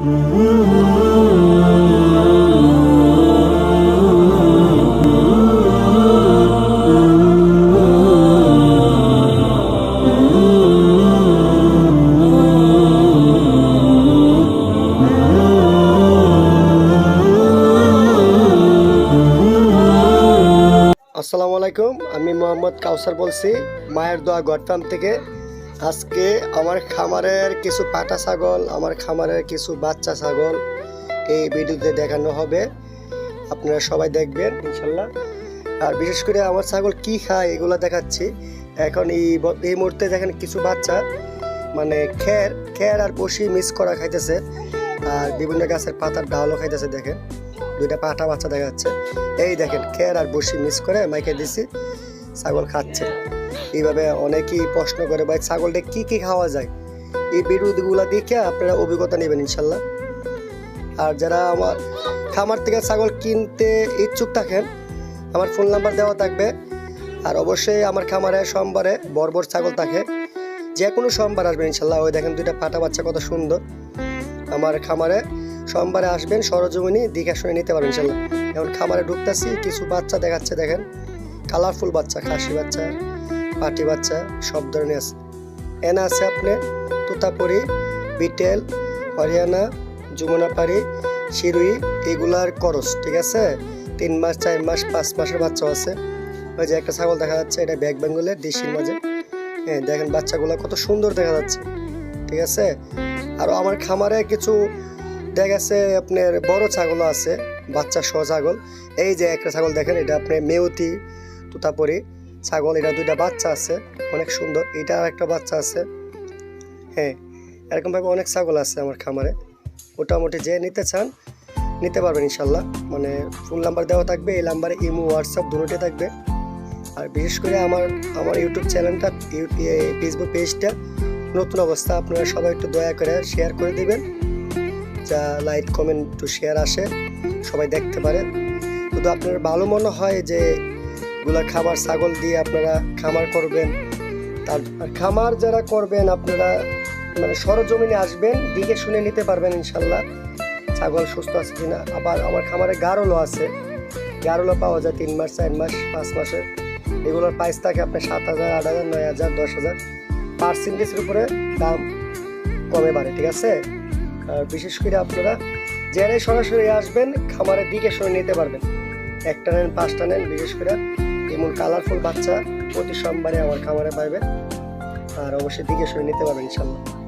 আসসালামু আলাইকুম আমি মোহাম্মদ কাউসার বলছি মায়ের দোয়া গড়ফার্ম থেকে। আজকে আমার খামারের কিছু পাটা ছাগল, আমার খামারের কিছু বাচ্চা ছাগল এই ভিডিওতে দেখানো হবে। আপনারা সবাই দেখবেন, ইনশাল্লাহ। আর বিশেষ করে আমার ছাগল কি খায়, এগুলো দেখাচ্ছি। এখন এই এই মুহূর্তে দেখেন কিছু বাচ্চা মানে খের খের আর বসি মিস করা খাইতেছে। আর বিভিন্ন গাছের পাতার ডালও খাইতেছে, দেখেন। দুইটা পাটা বাচ্চা দেখা যাচ্ছে এই দেখেন, খের আর বসি মিস করে মাইকে দিছি, ছাগল খাচ্ছে। এইভাবে অনেকেই প্রশ্ন করে, ভাই, ছাগলটা কি কি খাওয়া যায়? এই বিরোধীগুলো দেখে আপনারা অভিজ্ঞতা নেবেন, ইনশাল্লাহ। আর যারা আমার খামার থেকে ছাগল কিনতে ইচ্ছুক থাকেন, আমার ফোন নাম্বার দেওয়া থাকবে। আর অবশ্যই আমার খামারে, সোমবারে বর্বর ছাগল থাকে। যে কোনো সোমবার আসবেন, ইনশাল্লাহ। ওই দেখেন দুইটা পাটা বাচ্চা কত সুন্দর। আমার খামারে সোমবারে আসবেন, সরজমিনি দীঘা শুনে নিতে পারবেন, ইনশাল্লাহ। এখন খামারে ঢুকতেছি, কিছু বাচ্চা দেখাচ্ছে, দেখেন। কালারফুল বাচ্চা, খাসি বাচ্চা। পাটি বাচ্চা সব ধরনের আছে। এনা আছে আপনি তোতাপুরি, বিটেল, হরিয়ানা, যমুনাপাড়ি শিরুই এগুলার করস, ঠিক আছে? তিন মাস, চার মাস, পাঁচ মাসের বাচ্চা আছে। ওই যে একটা ছাগল দেখা যাচ্ছে, এটা ব্যাক বেঙ্গলের দেশির মাঝে হ্যাঁ দেখেন বাচ্চাগুলো কত সুন্দর দেখা যাচ্ছে, ঠিক আছে? আর আমার খামারে কিছু দেখা গেছে, আপনার বড় ছাগলও আছে, বাচ্চা সহ ছাগল। এই যে একটা ছাগল দেখেন, এটা আপনি মেউতি, তুতাপরি ছাগল এটা দুইটা বাচ্চা আছে, অনেক সুন্দর। এটা আর একটা বাচ্চা আছে। হ্যাঁ এরকমভাবে অনেক ছাগল আছে আমার খামারে। মোটামুটি যে নিতে চান, নিতে পারবেন ইনশাল্লাহ। মানে ফোন নাম্বার দেওয়া থাকবে, এই নাম্বারে ইমো হোয়াটসঅ্যাপ দুটোতে থাকবে। আর বিশেষ করে আমার আমার ইউটিউব চ্যানেলটা ফেসবুক পেজটা নতুন অবস্থা। আপনারা সবাই একটু দয়া করে শেয়ার করে দিবেন। যা লাইক কমেন্ট একটু শেয়ার আসে, সবাই দেখতে পারে। শুধু আপনার ভালো মনে হয় যে গুলা খাবার ছাগল দিয়ে আপনারা খামার করবেন। তারপর খামার যারা করবেন, আপনারা মানে সরজমিনে আসবেন দিকে শুনে নিতে পারবেন ইনশাল্লাহ ছাগল সুস্থ আছে কিনা। আবার আমার খামারে গারলও আছে। গারলও পাওয়া যায় তিন মাস, চার মাস, পাঁচ মাসের এগুলোর প্রাইস থাকে আপনার সাত হাজার, আট হাজার, নয় হাজার, দশ হাজার। পার্সেন্টেজের উপরে দাম কমে বাড়ে, ঠিক আছে? আর বিশেষ করে আপনারা যারাই সরাসরি আসবেন খামারের দিকে শুনে নিতে পারবেন। একটা নেন, পাঁচটা নেন, বিশেষ করে এমন কালারফুল বাচ্চা প্রতি সোমবারে আমার খামারে পাইবে। আর অবশ্যই দিকে শুনে নিতে পারবেন ইনশাল্লাহ